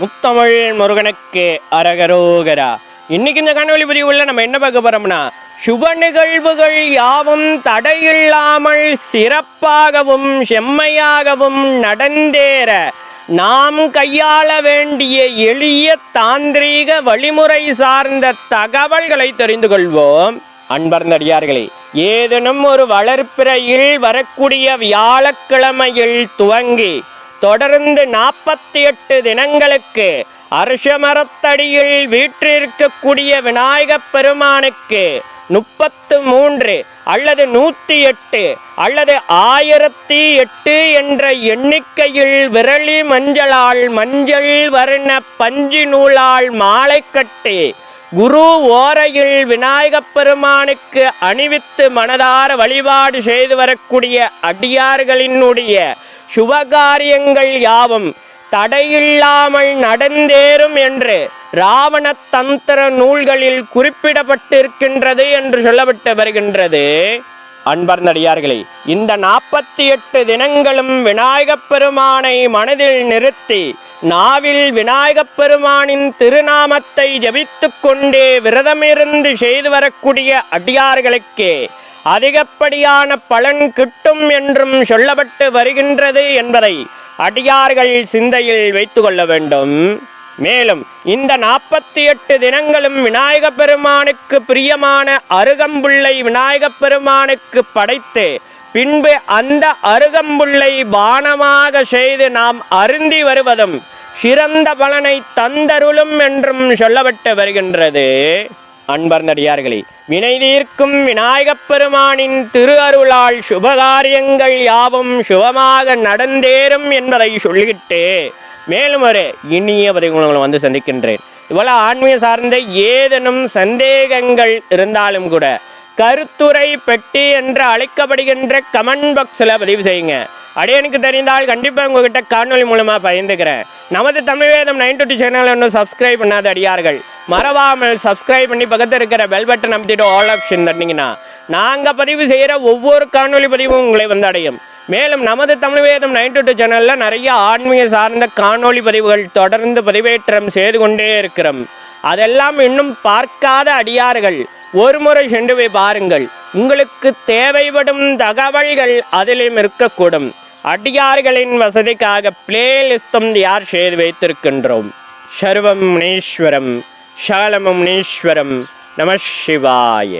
முத்தமிழ் முருகனுக்கு அரகரோகரா. இன்னைக்கு இந்த காணொளி பதிவுள்ள நம்ம என்ன பார்க்க போறோம்னா சுப நிகழ்வுகள் யாவும் தடையில்லாமல் சிறப்பாகவும் செம்மையாகவும் நடந்தேற. நாம் கையாள வேண்டிய எளிய தாந்திரீக வழிமுறை சார்ந்த தகவல்களை தெரிந்து கொள்வோம். அன்பர்ந்தடியார்களே ஏதேனும் ஒரு வளர்ப்பிறையில் வரக்கூடிய வியாழக்கிழமையில் துவங்கி தொடர்ந்து நாற்பத்தி எட்டு தினங்களுக்கு அரிசமரத்தடியில் வீற்றிருக்கக்கூடிய விநாயகப் பெருமானுக்கு முப்பத்து மூன்று அல்லது நூற்றி எட்டு அல்லது ஆயிரத்தி எட்டு என்ற எண்ணிக்கையில் விரலி மஞ்சளால் மஞ்சள் வர்ண பஞ்சு நூலால் மாலை கட்டி குரு ஓரையில் விநாயகப் பெருமானுக்கு அணிவித்து மனதார வழிபாடு செய்து வரக்கூடிய அடியார்களினுடைய சுபகாரியங்கள் யாவும் தடையில்லாமல் நடந்தேறும் என்று இராவண தந்திர நூல்களில் குறிப்பிடப்பட்டிருக்கின்றது என்று சொல்லப்பட்டு வருகின்றது. அன்பர்ந்தடியார்களே இந்த நாற்பத்தி எட்டு தினங்களும் விநாயகப் பெருமானை மனதில் நிறுத்தி நாவில் விநாயகப் பெருமானின் திருநாமத்தை ஜபித்து கொண்டே விரதமிருந்து செய்து வரக்கூடிய அடியார்களுக்கே அதிகப்படியான பலன் கிட்டும் என்றும் சொல்லப்பட்டு வருகின்றது என்பதை அடியார்கள் சிந்தையில் வைத்து கொள்ள வேண்டும். மேலும் இந்த நாற்பத்தி எட்டு தினங்களும் விநாயக பெருமானுக்கு பிரியமான அருகம்புள்ளை விநாயக பெருமானுக்கு படைத்து பின்பு அந்த அருகம்புள்ளை பானமாக செய்து நாம் அருந்தி வருவதும் சிறந்த பலனை தந்தருளும் என்றும் சொல்லப்பட்டு வருகின்றது. அன்பர்ந்தடியார்களே வினை தீர்க்கும் விநாயகப் பெருமானின் திரு அருளால் சுபகாரியங்கள் யாவும் சுபமாக நடந்தேறும் என்பதை சொல்லிட்டு மேலும் ஒரு இனிய பதிவுகளை வந்து சந்திக்கின்றேன். இவ்வளவு ஆன்மீக சார்ந்த ஏதேனும் சந்தேகங்கள் இருந்தாலும் கூட கருத்துரை பெட்டி என்று அழைக்கப்படுகின்ற கமெண்ட் பாக்ஸில் பதிவு செய்யுங்க. அடியனுக்கு தெரிந்தால் கண்டிப்பாக உங்ககிட்ட காணொலி மூலமாக பகிர்ந்துக்கிறேன் நமது தமிழ் வேதம் நைன் டுவெண்ட்டி சேனல் ஒன்றும் சப்ஸ்கிரைப் பண்ணாத அடியார்கள். மறவாமல் சப்ஸ்கிரைப் பண்ணி பக்கத்தில் இருக்கிற பெல் பட்டன் அமைத்திட்டு ஆல் ஆப்ஷன் தட்டிங்கன்னா நாங்கள் பதிவு செய்கிற ஒவ்வொரு காணொலி பதிவும் உங்களை வந்து அடையும். மேலும் நமது தமிழ் வேதம் நைன் டூ சேனலில் நிறைய ஆன்மீக சார்ந்த காணொளி பதிவுகள் தொடர்ந்து பதிவேற்றம் செய்து கொண்டே இருக்கிறோம். அதெல்லாம் இன்னும் பார்க்காத அடியார்கள் ஒரு முறை சென்று போய் பாருங்கள். உங்களுக்கு தேவைப்படும் தகவல்கள் அதிலும் இருக்கக்கூடும். அடியார்களின் வசதிக்காக பிளேலிஸ்டும் யார் செய்து வைத்திருக்கின்றோம்? சர்வம் முனீஸ்வரம். சகலமும் முனீஸ்வரம் நம சிவாய